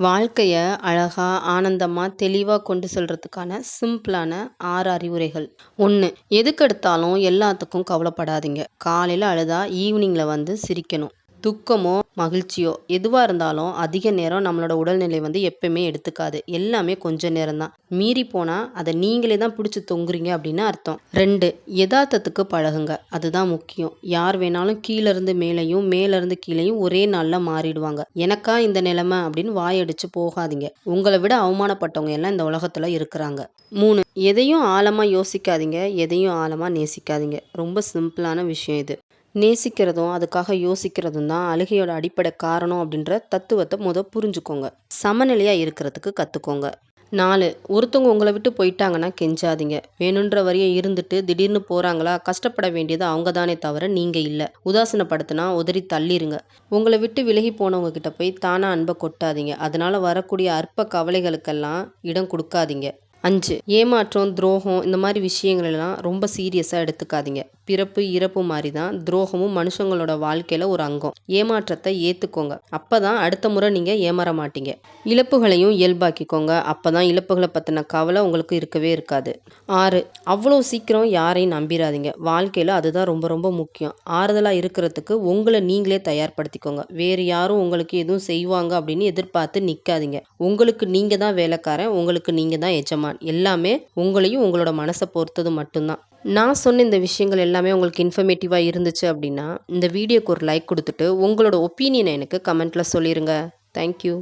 வாழ்க்கையை அழகா ஆனந்தமாக தெளிவாக கொண்டு செல்கிறதுக்கான சிம்பிளான ஆறு அறிவுரைகள். ஒன்று எதுக்கெடுத்தாலும் எல்லாத்துக்கும் கவலைப்படாதீங்க. காலையில் அழுதா ஈவினிங்கில் வந்து சிரிக்கணும். துக்கமோ மகிழ்ச்சியோ எதுவாக இருந்தாலும் அதிக நேரம் நம்மளோட உடல்நிலை வந்து எப்பயுமே எடுத்துக்காது. எல்லாமே கொஞ்ச நேரம்தான். மீறி போனால் அதை நீங்களே தான் பிடிச்சி தொங்குறீங்க அப்படின்னு அர்த்தம். ரெண்டு யதார்த்தத்துக்கு பழகுங்க. அதுதான் முக்கியம். யார் வேணாலும் கீழேருந்து மேலேயும் மேலேருந்து கீழேயும் ஒரே நாளில் மாறிடுவாங்க. எனக்கா இந்த நிலைமை அப்படின்னு வாயடிச்சு போகாதீங்க. உங்களை விட அவமானப்பட்டவங்க எல்லாம் இந்த உலகத்தில் இருக்கிறாங்க. மூணு எதையும் ஆழமாக யோசிக்காதீங்க. எதையும் ஆழமாக நேசிக்காதீங்க. ரொம்ப சிம்பிளான விஷயம் இது. நேசிக்கிறதும் அதுக்காக யோசிக்கிறதும் தான் அழுகையோட அடிப்படை காரணம் அப்படின்ற தத்துவத்தை முத புரிஞ்சுக்கோங்க. சமநிலையாக இருக்கிறதுக்கு கற்றுக்கோங்க நாலு ஒருத்தவங்க உங்களை விட்டு போயிட்டாங்கன்னா கெஞ்சாதீங்க. வேணுன்ற வரையே இருந்துட்டு திடீர்னு போகிறாங்களா கஷ்டப்பட வேண்டியது அவங்க தானே தவிர நீங்கள் இல்லை. உதாசீனப்படுத்தினா உதறி தள்ளிருங்க. உங்களை விட்டு விலகி போனவங்க கிட்ட போய் தானாக அன்பை கொட்டாதீங்க. அதனால் வரக்கூடிய அற்ப கவலைகளுக்கெல்லாம் இடம் கொடுக்காதீங்க. அஞ்சு ஏமாற்றம் துரோகம் இந்த மாதிரி விஷயங்களெல்லாம் ரொம்ப சீரியஸாக எடுத்துக்காதீங்க. பிறப்பு இறப்பு மாதிரி தான் துரோகமும் மனுஷங்களோட வாழ்க்கையில் ஒரு அங்கம். ஏமாற்றத்தை ஏற்றுக்கோங்க அப்போ தான் அடுத்த முறை நீங்கள் ஏமாற மாட்டீங்க. இழப்புகளையும் இயல்பாக்கிக்கோங்க. அப்போ தான் இழப்புகளை பற்றின கவலை உங்களுக்கு இருக்கவே இருக்காது. ஆறு அவ்வளோ சீக்கிரம் யாரையும் நம்பிடாதீங்க வாழ்க்கையில் அதுதான் ரொம்ப ரொம்ப முக்கியம். ஆறுதலாக இருக்கிறதுக்கு உங்களை நீங்களே தயார்படுத்திக்கோங்க. வேறு யாரும் உங்களுக்கு எதுவும் செய்வாங்க அப்படின்னு எதிர்பார்த்து நிற்காதீங்க உங்களுக்கு நீங்கள் தான் வேலைக்காரன் உங்களுக்கு நீங்கள் தான் எஜமான். எல்லாமே உங்களையும் உங்களோட மனசை பொறுத்தது மட்டும்தான். நான் சொன்ன இந்த விஷயங்கள் எல்லாமே உங்களுக்கு இன்ஃபர்மேட்டிவாக இருந்துச்சு அப்படின்னா இந்த வீடியோக்கு ஒரு லைக் கொடுத்துட்டு உங்களோட ஒப்பீனியனை எனக்கு கமெண்ட்டில் சொல்லிடுங்க தேங்க்யூ